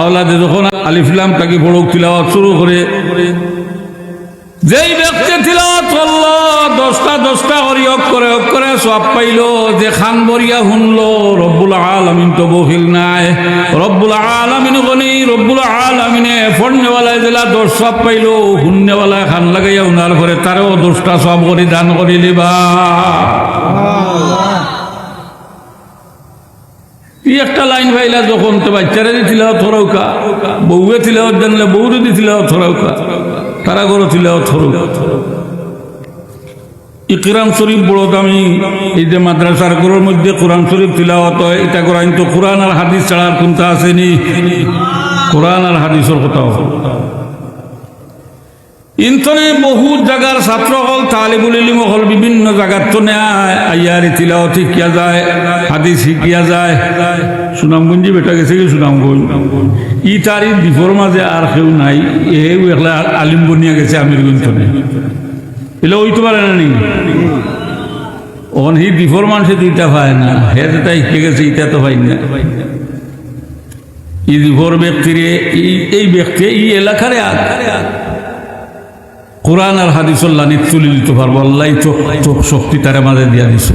আওলাদে যখন আলিফলাম তাকে বড় তিলাওয়াত শুরু করে, যেই ব্যক্তি তিলাওয়াত করল, দশটা দশটা অক করে অক করে সব পাইল, যে খান বরিয়া শুনলো, রব্বুল আলমিন তো বহিল নাই, রব্বুল আলমিন গনি, রব্বুল আলমিনে ফন্নেওয়ালায় জেলা দশ সব পাইল শুননেওয়ালায় খান লাগাইয়া উনার ঘরে তারও দশটা সব করে দান করি লিবা একটা লাইন ভাইলা যখন তো বাচ্চারা দিছিল থরৌকা, বউয়ে ছিল জানলে বউরে দিছিল থরৌকা তারা করে ছিল থরৌকা। ই কোরআন শরীফ বড় দামি, এই যে মাদ্রাসার ঘরের মধ্যে কোরআন শরীফ হয়, এটা কোরআন তো কোরআন আর হাদিস ছাড়া আর কোনটা আসেনি? কোরআন আর হাদিসের কথাও। ইন্তনে বহু জায়গার ছাত্র হল তালিবুল ইলিম হল, বিভিন্ন জায়গার তো নেয় আইয়ারি তিলাও শিখিয়া যায় হাদিস শিখিয়া যায়। সুনামগঞ্জি বেটা গেছে কি সুনামগঞ্জ? ই তার দ্বীপর মাঝে আর কেউ নাই এও একলা আলিম বনিয়া গেছে আমিরগঞ্জ এলে ওই তো পারে না নি ওখান হি দ্বীপর মানুষে দুইটা পায় না, হে যেটা শিখে গেছে, ইটা তো পাই না। ই দ্বীপর ব্যক্তিরে এই- এই ব্যক্তি এই এলাকারে আগ। কোরআন আর হাদিস নিতুলি দিতে পারব আল্লাহ চোখ চোখ শক্তি তারা মাঝে দিয়া দিছে।